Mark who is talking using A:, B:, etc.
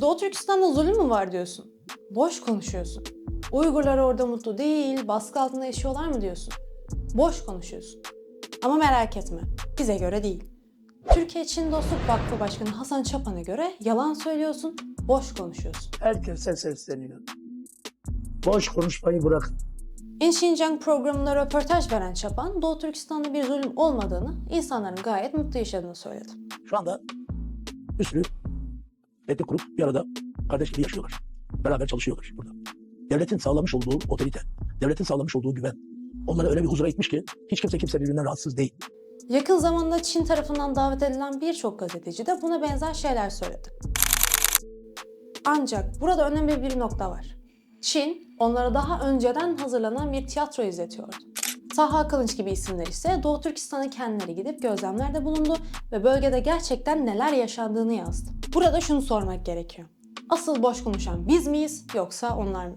A: Doğu Türkistan'da zulüm mü var diyorsun? Boş konuşuyorsun. Uygurlar orada mutlu değil, baskı altında yaşıyorlar mı diyorsun? Boş konuşuyorsun. Ama merak etme, bize göre değil. Türkiye Çin Dostluk Vakfı Başkanı Hasan Çapan'a göre yalan söylüyorsun, boş konuşuyorsun.
B: Herkese sesleniyor. Boş konuşmayı bırakın.
A: In Xinjiang programına röportaj veren Çapan, Doğu Türkistan'da bir zulüm olmadığını, insanların gayet mutlu yaşadığını söyledi.
B: Şu anda bir sürü etnik grup bir arada kardeş gibi yaşıyorlar. Beraber çalışıyorlar burada. Devletin sağlamış olduğu otorite, devletin sağlamış olduğu güven onları öyle bir huzura itmiş ki hiç kimse kimse birbirinden rahatsız değil.
A: Yakın zamanda Çin tarafından davet edilen birçok gazeteci de buna benzer şeyler söyledi. Ancak burada önemli bir nokta var. Çin, onlara daha önceden hazırlanan bir tiyatro izletiyordu. Taha Kılınç gibi isimler ise Doğu Türkistan'a kendileri gidip gözlemlerde bulundu ve bölgede gerçekten neler yaşandığını yazdı. Burada şunu sormak gerekiyor. Asıl boş konuşan biz miyiz yoksa onlar mı?